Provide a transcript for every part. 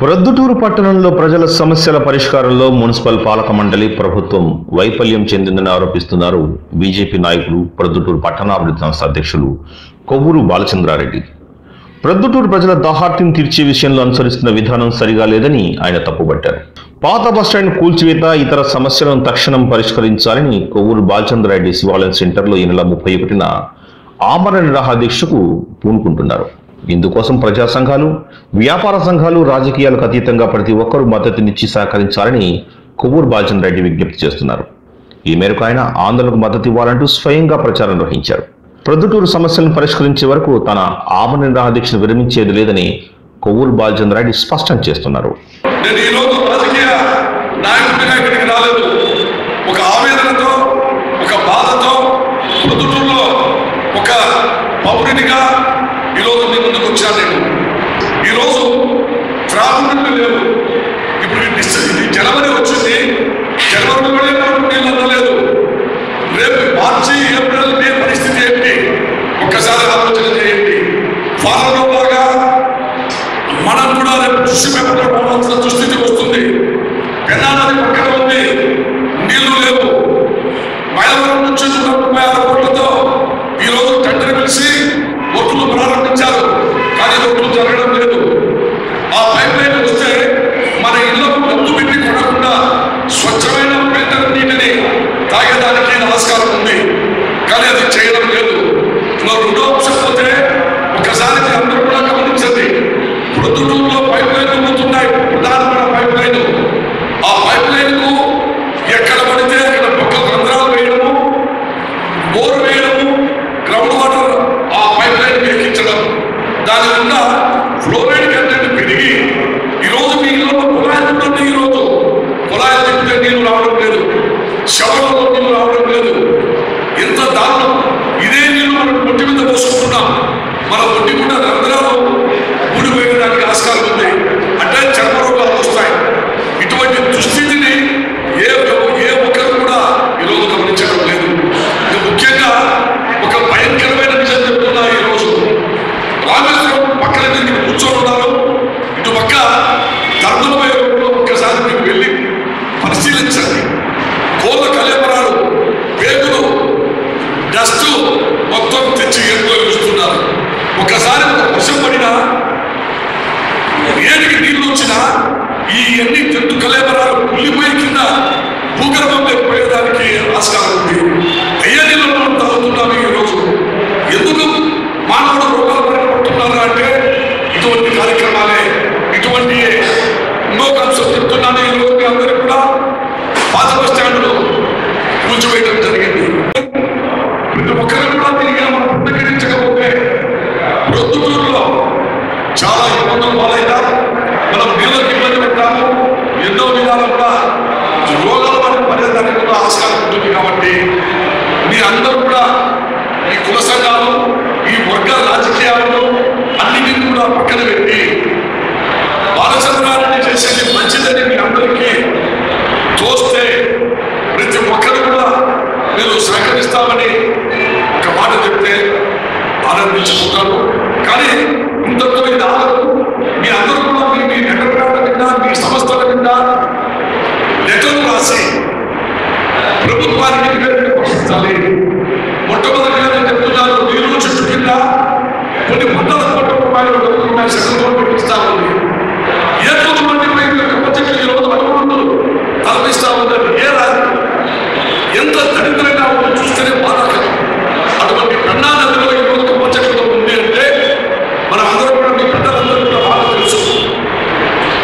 ప్రొద్దుటూరు పట్టణంలో ప్రజల సమస్యల పరిష్కారంలో మున్సిపల్ పాలక మండలి ప్రభుత్వం వైఫల్యం చెందిందని ఆరోపిస్తున్నారు బీజేపీ నాయకులు ప్రొద్దుటూరు పట్టణాభివృద్ధి సంస్థ అధ్యక్షులు కొవ్వూరు బాలచంద్రారెడ్డి. ప్రొద్దుటూరు ప్రజల దాహార్తిని తీర్చే విషయంలో అనుసరిస్తున్న విధానం సరిగా లేదని ఆయన తప్పుపట్టారు. పాత బస్టాండ్ కూల్చివేత ఇతర సమస్యలను తక్షణం పరిష్కరించాలని కొవ్వూరు బాలచంద్రారెడ్డి శివాలయం సెంటర్లో ఈ నెల ముప్పై ఒకటిన ఆమరణ నిరాహాదీక్షకు పూనుకుంటున్నారు. ఇందుకోసం ప్రజా సంఘాలు వ్యాపార సంఘాలు రాజకీయాలకు అతీతంగా ప్రతి ఒక్కరూ మద్దతునిచ్చి సహకరించాలని కొవ్వూరు బాలచంద్ర రెడ్డి విజ్ఞప్తి చేస్తున్నారు. ఈ మేరకు ఆయన ఆందోళనకు మద్దతు ఇవ్వాలంటూ స్వయంగా ప్రచారం నిర్వహించారు. ప్రొద్దుటూరు సమస్యలను పరిష్కరించే వరకు తన ఆమ నిరాహాదీక్షను విరమించేది లేదని కొవ్వూరు బాలచంద్ర రెడ్డి స్పష్టం చేస్తున్నారు. కానీ అది చేయడం లేదు. మా రెండో అంశం పోతే ఒకసారి అందరూ కూడా గమనించండి. ప్రొద్దుటూరులో పైప్ లైన్లు పోతున్నాయి ప్రధానమైన పైప్ లైన్ ఆ పైప్ లైన్కు ఎక్కడ పడితే అక్కడ బొక్క రంధ్రాలు వేయడము బోర్ వేయడము గ్రౌండ్ వాటర్ ఆ పైప్ లైన్ ఎక్కించడం దానివల్ల ఫ్లోరైడ్ ఇదే నీళ్ళు మనం ఒంటి మీద పోసుకుంటున్నాం. మన ఒంటి కూడా రంధ్రాలు ఊడిపోయడానికి ఆస్కారం ఉంది అంటే చర్మ రోగాలు వస్తాయి ఇటువంటి దుస్థితిని ఏ ఏ ఒక్కరు కూడా ఈరోజు గమనించడం లేదు ఇది ముఖ్యంగా ఒక భయంకరమైన విషయం చెప్తున్నా ఈరోజు రామేశ్వరం పక్కన తిరిగి కూర్చొని ఉన్నారు ఇటు పక్క ధర్మలమయ రోడ్లో ఒక్కసారి మీకు వెళ్ళి పరిశీలించండి కోళ్ళ కలేపరాలు పేగులు డస్ట్ మొత్తం తెచ్చి ఎంతో ఇస్తున్నారు ఒకసారి ఒక వర్షం పడినా ఏడికి నీళ్ళు వచ్చినా ఈ ఎన్ని జంతు కలేబరాలు కుళ్ళిపోయి కింద భూగర్భంలోకి పోయేదానికి ఆస్కారం ఉంది. అయ్యే నీళ్ళు మనం తాగుతున్నాము ఈ రోజు. ఎందుకు మానవుడు రోగాలు పడుతున్నారు అంటే ఇటువంటి కార్యక్రమాలే ఇటువంటి ఇంకొక అంశం చెప్తున్నాను. ఈ రోజు మీ అందరికీ కూడా పాత బస్ స్టాండ్లో కూర్చోవేయడం జరిగింది. ప్రతి ఒక్కరిని కూడా తిరిగి మనం పునఃకరించకపోతే ప్రొద్దుటూరులో చాలా ఇబ్బందులు పాలైనా మనం నీళ్ళకి ఇబ్బంది పెట్టాము. ఎన్నో విధాలు కూడా రోగాలు మనం పడేదానికి కూడా ఆస్కారం ఉంటుంది కాబట్టి మీ అందరూ కూడా ఈ కుల సంఘాలు ఈ వర్గ రాజకీయాలను అన్నిటిని కూడా పక్కన పెట్టి బాలచంద్రారెడ్డి చేసేది మంచిదని మీ అందరికీ చూస్తే ప్రతి ఒక్కరు కూడా మీరు సహకరిస్తామని ఒక మాట చెప్తే ఆనందించుకుంటాను. కానీ ఇంతతో ఇది ఆగదు మీ అందరూ కూడా మీ మీ నెట్వర్క్ మీద మీ సంస్థల మీద లెటర్లు రాసి ప్రభుత్వానికి నివేదిక పంపించాలి మొట్టమొదటిగా చెప్తున్నారు చెప్తున్నాను నీరు చుట్టూ కింద కొన్ని వందల కోట్ల రూపాయలు డబ్బులు ఉన్నాయి సెంట్రల్ గవర్నమెంట్ ఇస్తా ఉంది ఏ కొంతమంది ప్రపంచంలో ఈ రోజు అనుకుంటూ తలపిస్తా ఉందని ఏ రాదు ఎంత దరిద్రంగా ఉందో చూస్తేనే బాధాకరం అటువంటి పెన్నా నదిలో ఈ రోజు పంచకం ఉంది అంటే మన అందరూ కూడా మీ పెద్దలందరూ కూడా బాగా తెలుసు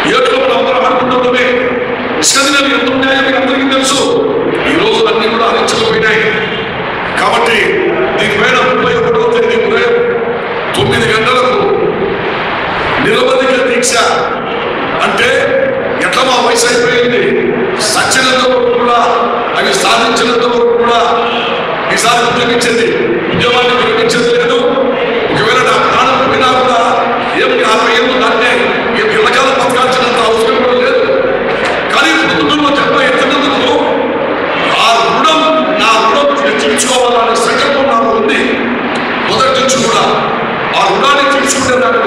ఏదో మనం అందరం అనుకుంటున్నమే ఇసుక నది ఎంత ఉన్నాయో మీకు అందరికీ తెలుసు ఈ రోజు అన్ని కూడా హరించకపోయినాయి కాబట్టి దీనిపైన ముప్పై ఒకటో తేదీ ఉదయం తొమ్మిది గంటలకు నిరవధిక దీక్ష అంటే ఎట్లా మా వయసు అయిపోయింది? సచ్చినంత వరకు కూడా అవి సాధించినంత వరకు కూడా ఈసారి ఉద్యోగించింది ఉద్యోగాన్ని విరమించేది లేదు. ఒకవేళ నా ప్రాణం పోయినా కూడా ఏం యాభై ఏళ్ళు దాన్నే ఏం ఇళ్ళకాల బతకాల్సినంత అవసరం కూడా లేదు. కానీ కుటుంబంలో జన్మ ఎత్తినందుకు ఆ రుణం నా రుణం తీర్చుకోవాలనే సంకల్పం నాకు ఉంది. మొదటి నుంచి కూడా ఆ రుణాన్ని తీర్చుకుంటే దాని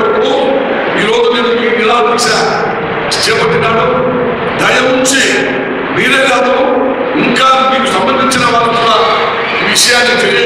ఎలా చేపట్టినాడు దయ ఉంచి మీరే కాదు ఇంకా మీకు సంబంధించిన వాళ్ళు కూడా విషయాన్ని తెలియ